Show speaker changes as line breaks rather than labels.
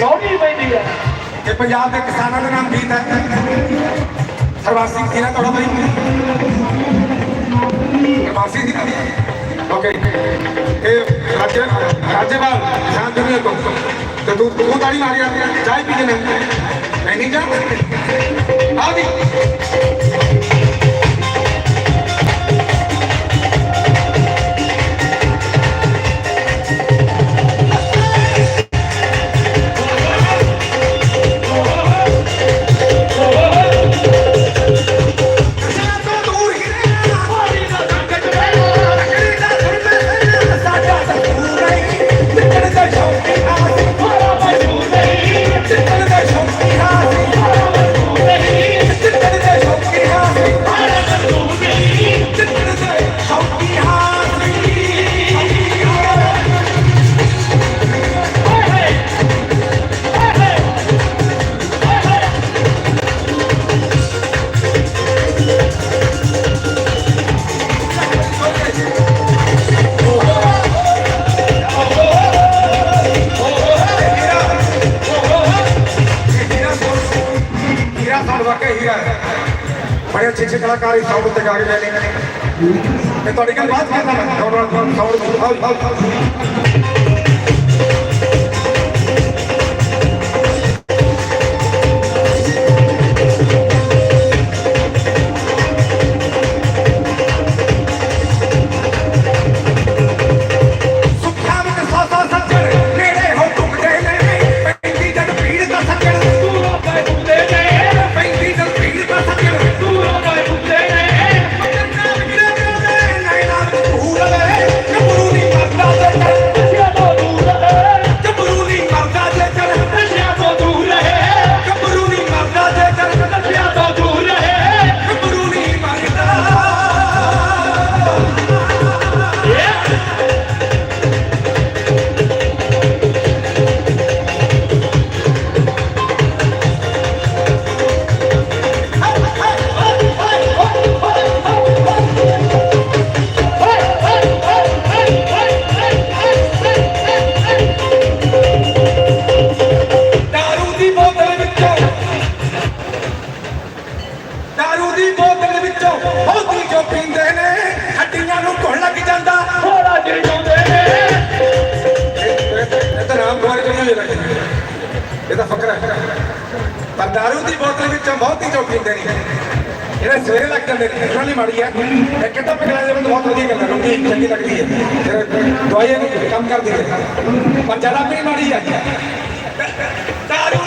ਸੋਹਣੀ ਪੈਂਦੀ ਆ
ਇਹ ਪੰਜਾਬ ਦੇ ਕਿਸਾਨਾਂ ਦਾ ਨਾਮ ਗੀਤ ਹੈ ਸਰਵਾਰ ਸਿੰਘ ਤੁਹਾਡਾ ਬਾਈ? ਸਰਵਾਰ ਸਿੰਘ ਓਕੇ ਇਹ ਰਾਜ ਰਾਜੇਵਾਲ ਕਿਸਾਨ ਦੁਨੀਆ ਤੋਂ। ਤੇ ਤੂੰ ਤੂੰ ਤਾੜੀ ਮਾਰੀ ਆ ਚਾਹ ਪੀ ਕੇ ਨਹੀਂ ਨਹੀਂ ਜਾ ਆ ਦੀ ਬੜੇ ਅੱਛੇ ਅੱਛੇ ਕਲਾਕਾਰ ਇਸ ਸੌਂਡ ਉੱਤੇ ਗਾ ਕੇ ਗਏ ਨੇ। ਤੇ ਤੁਹਾਡੀ ਗੱਲ ਬਾਤ ਕਰਦਾ ਮੈਂ ਸੌਂਡ ਸੌਂਡ ਆਓ ਆਓ ਦੀ ਬੋਤਲ ਵਿੱਚੋਂ ਬਹੁਤੀ ਜੋ ਪੀਂਦੇ ਨੇ ਹੱਡੀਆਂ ਨੂੰ ਘੁਣ ਲੱਗ ਜਾਂਦਾ।
ਥੋੜਾ ਜਿਹਾ ਜਾਂਦੇ ਨੇ।
ਇਹ ਤਾਂ ਨਾਮ ਦੁਆਰੇ ਕਰੀ ਹੋਈ ਲੱਗੀ ਇਹ ਤਾਂ ਫਕਰ ਪਰ ਦਾਰੂ ਦੀ ਬੋਤਲ ਵਿੱਚੋਂ ਬਹੁਤੀ ਜੋ ਪੀਂਦੇ ਨੇ ਇਹਨੇ ਸਵੇਰੇ ਲੱਗ ਜਾਂਦੇ ਨੇ ਇਹਨਾਂ ਨਹੀਂ ਮਾੜੀ ਹੈ। ਇਹ ਕਿਤਾ ਪਿਘਲਾ ਦੇ ਬਹੁਤ ਵਧੀਆ ਗੱਲ ਰੋਟੀ ਚੰਗੀ ਲੱਗਦੀ ਹੈ। ਫਿਰ ਦਵਾਈਆਂ ਨੂੰ ਕੰਮ ਕਰਦੀ ਹੈ। ਪਰ ਜ਼ਿਆਦਾ ਆਪਣੀ ਮਾੜੀ ਹੈ। ਦਾਰੂ